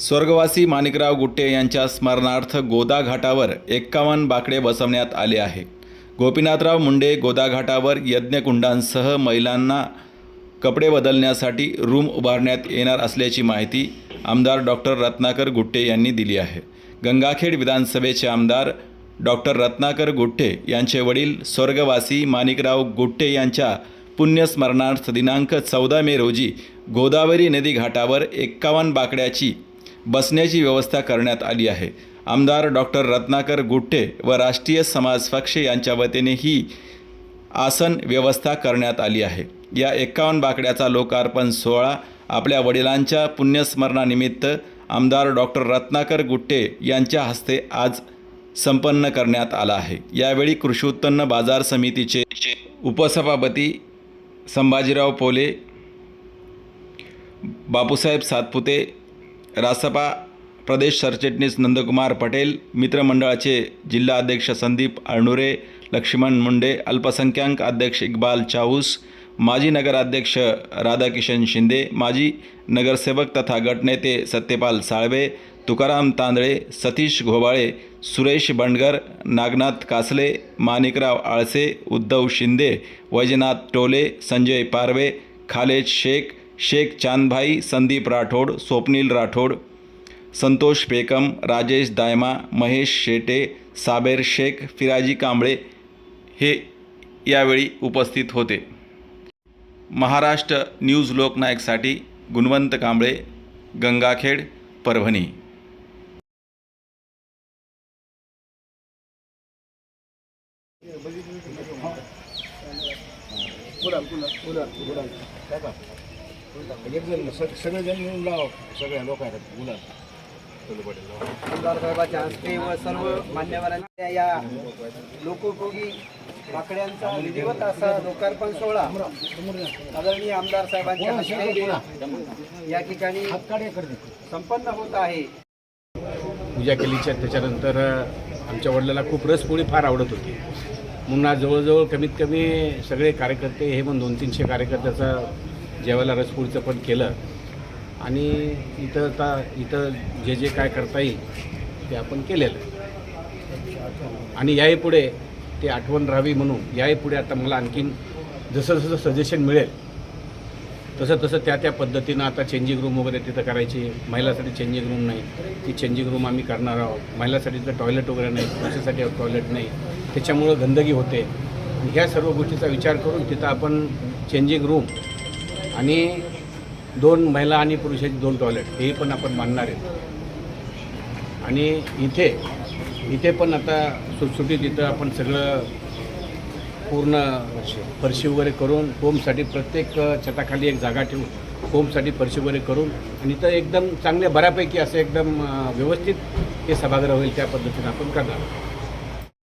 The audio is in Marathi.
स्वर्गवासी माणिकराव गुट्टे यांच्या स्मरणार्थ गोदा घाटावर एक्कावन्न बाकडे बसवण्यात आले आहे. गोपीनाथराव मुंडे गोदा घाटावर यज्ञकुंडांसह महिलांना कपडे बदलण्यासाठी रूम उभारण्यात येणार असल्याची माहिती आमदार डॉक्टर रत्नाकर गुट्टे यांनी दिली आहे. गंगाखेड विधानसभेचे आमदार डॉक्टर रत्नाकर गुट्टे यांचे वडील स्वर्गवासी माणिकराव गुट्टे यांच्या पुण्यस्मरणार्थ दिनांक चौदा मे रोजी गोदावरी नदी घाटावर एक्कावन्न बाकड्याची बसण्याची व्यवस्था करण्यात आली आहे. आमदार डॉक्टर रत्नाकर गुट्टे व राष्ट्रीय समाज पक्ष यांच्या वतीने ही आसन व्यवस्था करण्यात आली आहे. या एक्कावन्न बाकड्याचा लोकार्पण सोहळा आपल्या वडिलांच्या पुण्यस्मरणानिमित्त आमदार डॉक्टर रत्नाकर गुट्टे यांच्या हस्ते आज संपन्न करण्यात आला आहे. यावेळी कृषी उत्पन्न बाजार समितीचे उपसभापती संभाजीराव पोले बापूसाहेब सातपुते रासपा प्रदेश सरचिटणीस नंदकुमार पटेल मित्रमंडळाचे जिल्हा अध्यक्ष संदीप अळणुरे लक्ष्मण मुंडे अल्पसंख्याक अध्यक्ष इक्बाल चाऊस माजी नगराध्यक्ष राधाकिशन शिंदे माजी नगरसेवक तथा गटनेते सत्यपाल साळवे तुकाराम तांदळे सतीश घोबाळे सुरेश बंडगर नागनाथ कासले माणिकराव आळसे उद्धव शिंदे वैजनाथ टोले संजय पारवे खालेद शेख शेख चांदभाई संदीप राठोड स्वप्नील राठोड संतोष पेकम राजेश दायमा महेश शेटे साबेर शेख फिराजी कांबळे हे यावेळी उपस्थित होते. महाराष्ट्र न्यूज लोकनायकसाठी गुणवंत कांबळे गंगाखेड परभणी. सगळे जण मिळून लाव सगळ्या लोकांना मुलं साहेबांच्या हस्ते व सर्व मान्यवरांच्या या लोकोपयोगी बाकड्यांचा विधिवत असा लोकार्पण सोहळा आदरणीय आमदार साहेबांच्या हस्ते या ठिकाणी संपन्न होत आहे पूजा केलीच्या त्याच्यानंतर आमच्या वडिलाला खूप रसपोळी फार आवडत होती. मुन्ना जवळजवळ कमीत कमी सगळे कार्यकर्ते हे पण दोन तीनशे कार्यकर्त्याचा जेवायला रसपूरचं पण केलं. आणि इथं आता इथं जे जे काय करता येईल ते आपण केलेलं. आणि याही पुढे ते आठवण राहावी म्हणून याही पुढे आता मला आणखीन जसं जसं सजेशन मिळेल तसं तसं त्या त्या पद्धतीनं आता चेंजिंग रूम वगैरे तिथं करायची. महिलासाठी चेंजिंग रूम नाही. ती चेंजिंग रूम आम्ही करणार आहोत. महिलासाठी तर टॉयलेट वगैरे नाही. पुरुषासाठी टॉयलेट नाही. त्याच्यामुळं गंदगी होते. ह्या सर्व गोष्टीचा विचार करून तिथं आपण चेंजिंग रूम आणि दोन महिला आणि पुरुषाचे दोन टॉयलेट हे पण आपण मानणार आहेत. आणि इथे इथे पण आता सुटसुटीत इथं आपण सगळं पूर्ण फरशी वगैरे करून होमसाठी प्रत्येक छताखाली एक जागा ठेवून होमसाठी फरशी वगैरे करून आणि इथं एकदम चांगल्या बऱ्यापैकी असं एकदम व्यवस्थित हे सभागृह होईल त्या पद्धतीनं आपण करणार